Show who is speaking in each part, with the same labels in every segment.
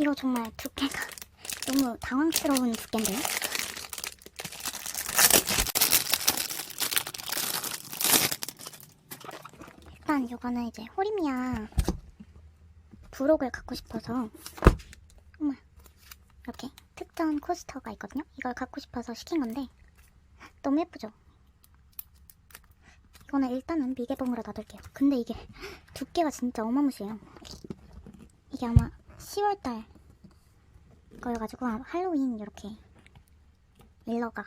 Speaker 1: 이거 정말 두께가 너무 당황스러운 두께인데요? 일단 이거는 이제 호리미아 부록을 갖고 싶어서 어머 이렇게 특전 코스터가 있거든요? 이걸 갖고 싶어서 시킨 건데 너무 예쁘죠? 이거는 일단은 미개봉으로 놔둘게요. 근데 이게 두께가 진짜 어마무시해요. 이게 아마 10월달 거여가지고 할로윈 이렇게 일러가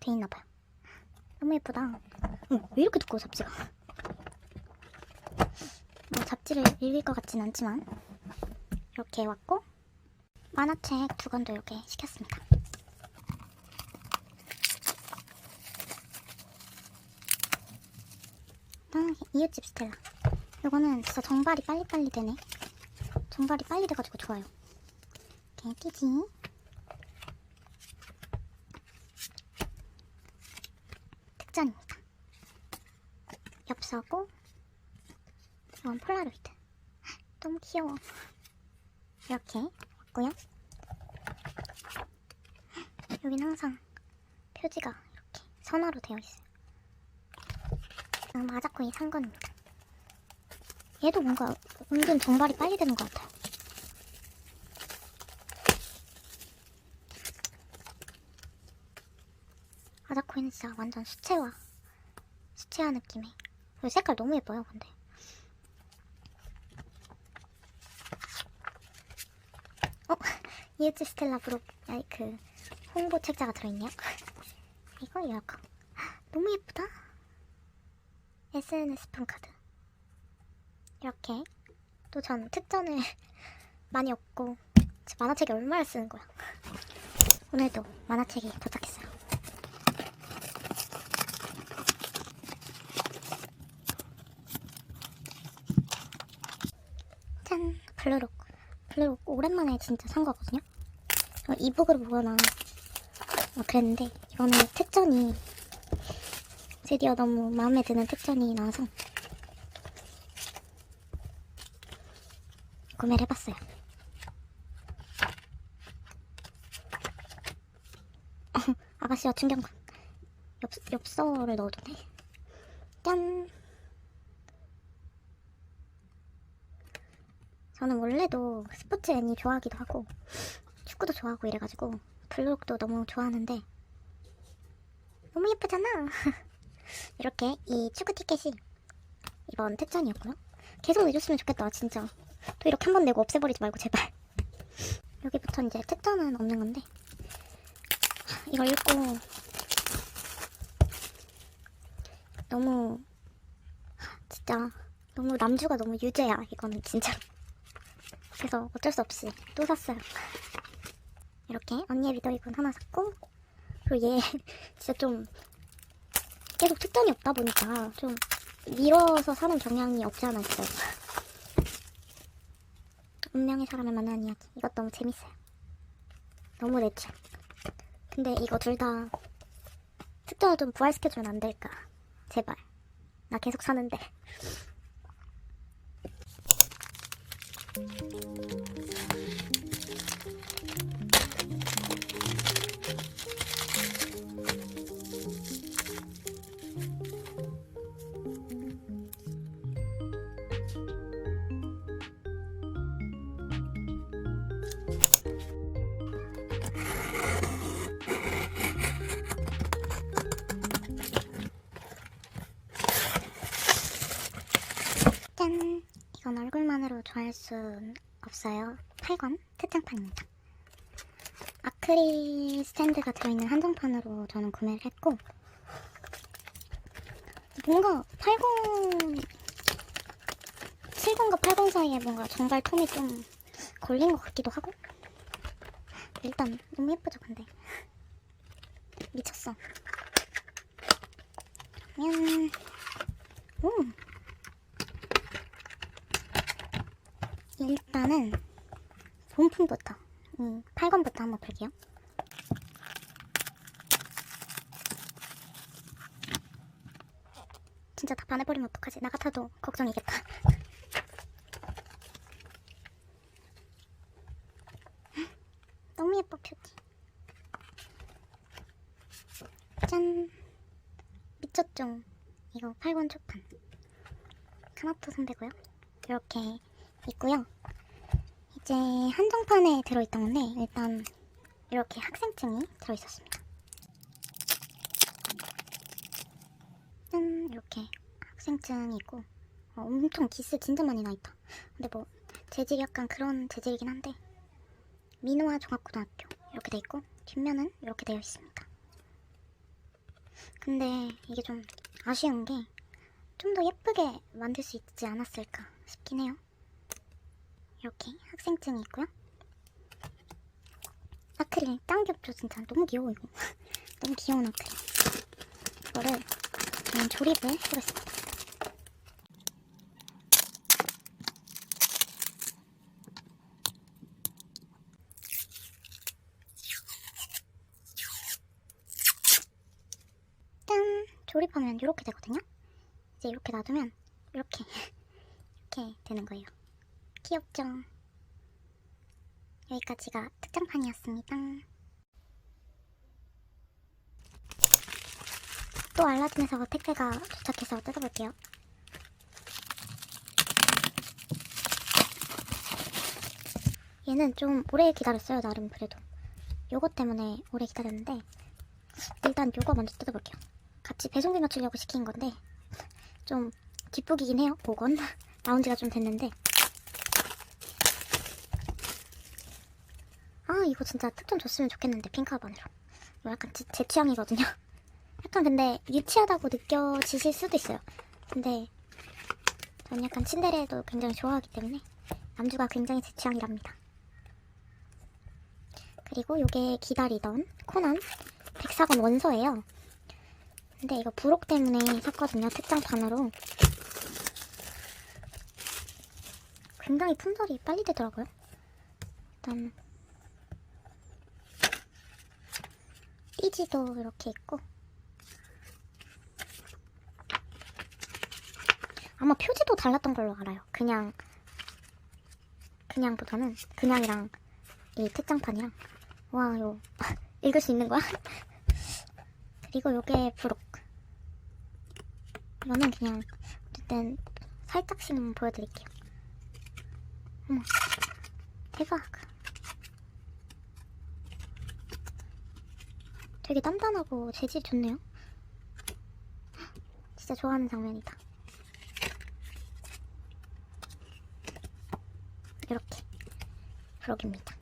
Speaker 1: 돼 있나봐요. 너무 예쁘다. 어, 왜 이렇게 두꺼워 잡지가? 뭐 잡지를 읽을 것 같진 않지만 이렇게 왔고 만화책 두 권도 이렇게 시켰습니다. 아, 이웃집 스텔라. 이거는 진짜 정발이 빨리빨리 되네. 정발이 빨리 돼가지고 좋아요. 이렇게 띠지. 특전입니다. 엽서고, 이건 폴라로이드. 너무 귀여워. 이렇게 왔고요. 여기는 항상 표지가 이렇게 선화로 되어 있어요. 음, 마자코의 상건입니다. 얘도 뭔가 은근 정발이 빨리 되는 것 같아요. 마자코이는 진짜 완전 수채화, 수채화 느낌의. 이 색깔 너무 예뻐요, 근데. 어? 이웃집 스텔라 브록, 아니, 그, 홍보 책자가 들어있네요. 이거, 이거. 너무 예쁘다. SNS 폰카드 이렇게. 또 전 특전을 많이 얻고 제 만화책이 얼마나 쓰는 거야. 오늘도 만화책이 도착했어요. 짠! 블루록. 블루록 오랜만에 진짜 산 거거든요? 어, 이북으로 보거나. 막 그랬는데 이거는 특전이 드디어 너무 마음에 드는 특전이 나와서 구매를 해봤어요. 아가씨와 충격만. 엽, 엽서를 넣어두네. 짠! 저는 원래도 스포츠 애니 좋아하기도 하고 축구도 좋아하고 이래가지고 블록도 너무 좋아하는데 너무 예쁘잖아. 이렇게 이 축구 티켓이 이번 특전이었고요. 계속 내줬으면 좋겠다, 진짜. 또 이렇게 한 번 내고 없애버리지 말고 제발. 여기부터 이제 특전은 없는 건데 이걸 읽고 너무 진짜 너무 남주가 너무 유죄야 이거는 진짜로. 그래서 어쩔 수 없이 또 샀어요. 이렇게 언니의 리더이군 하나 샀고 그리고 얘 진짜 좀 계속 특전이 없다 보니까 좀 밀어서 사는 경향이 없지 않아 있어요. 운명의 사람을 만나는 이야기. 이것 너무 재밌어요. 너무 내 취향. 근데 이거 둘 다 특전을 좀 부활시켜주면 안 될까? 제발. 나 계속 사는데. 짠! 이건 얼굴만으로 좋아할 순 없어요. 8권 특장판입니다. 아크릴 스탠드가 들어있는 한정판으로 저는 구매를 했고 뭔가 80... 70과 80 사이에 뭔가 정발 톰이 좀 걸린 것 같기도 하고 일단 너무 예쁘죠 근데 미쳤어 그러면 오 일단은 본품부터 음, 8권부터 한번 볼게요. 진짜 다 반해버리면 어떡하지? 나 같아도 걱정이겠다. 너무 예뻐 표지. 짠! 미쳤죠? 이거 팔권, 초판. 카나토 선배고요. 이렇게 있고요. 이제 한정판에 들어있던 건데 일단 이렇게 학생증이 들어있었습니다. 짠 이렇게 학생증이 있고 어, 엄청 기스 진짜 많이 나있다. 근데 뭐 재질이 약간 그런 재질이긴 한데 민호와 종합고등학교 이렇게 돼 있고 뒷면은 이렇게 되어 있습니다. 근데 이게 좀 아쉬운 게 좀 더 예쁘게 만들 수 있지 않았을까 싶긴 해요. 이렇게 학생증이 있고요. 아크릴 짱 귀엽죠 진짜 너무 귀여워 이거 너무 귀여운 아크릴 이거를 저는 조립을 해보겠습니다. 짠! 조립하면 이렇게 되거든요? 이제 이렇게 놔두면 이렇게 이렇게 되는 거예요. 귀엽죠? 여기까지가 특장판이었습니다. 또 알라딘에서 택배가 도착해서 뜯어볼게요. 얘는 좀 오래 기다렸어요, 나름 그래도. 요거 때문에 오래 기다렸는데 일단 요거 먼저 뜯어볼게요. 같이 배송비 맞추려고 시킨 건데 좀 뒷북이긴 해요. 보건 나온 지가 좀 됐는데 이거 진짜 특전 줬으면 좋겠는데 핑크하반으로 이거 약간 제, 제 취향이거든요. 약간 근데 유치하다고 느껴지실 수도 있어요. 근데 전 약간 친데레도 굉장히 좋아하기 때문에 남주가 굉장히 제 취향이랍니다. 그리고 요게 기다리던 코난 백사건 원서예요. 근데 이거 부록 때문에 샀거든요. 특장판으로. 굉장히 품절이 빨리 되더라고요. 일단 띠지도 이렇게 있고 아마 표지도 달랐던 걸로 알아요. 그냥 그냥보다는 그냥이랑 이 특장판이랑 와, 요 읽을 수 있는 거야? 그리고 요게 부록. 이거는 그냥 어쨌든 살짝씩만 보여드릴게요. 어머, 대박. 되게 단단하고 재질 좋네요. 진짜 좋아하는 장면이다. 이렇게 부록입니다.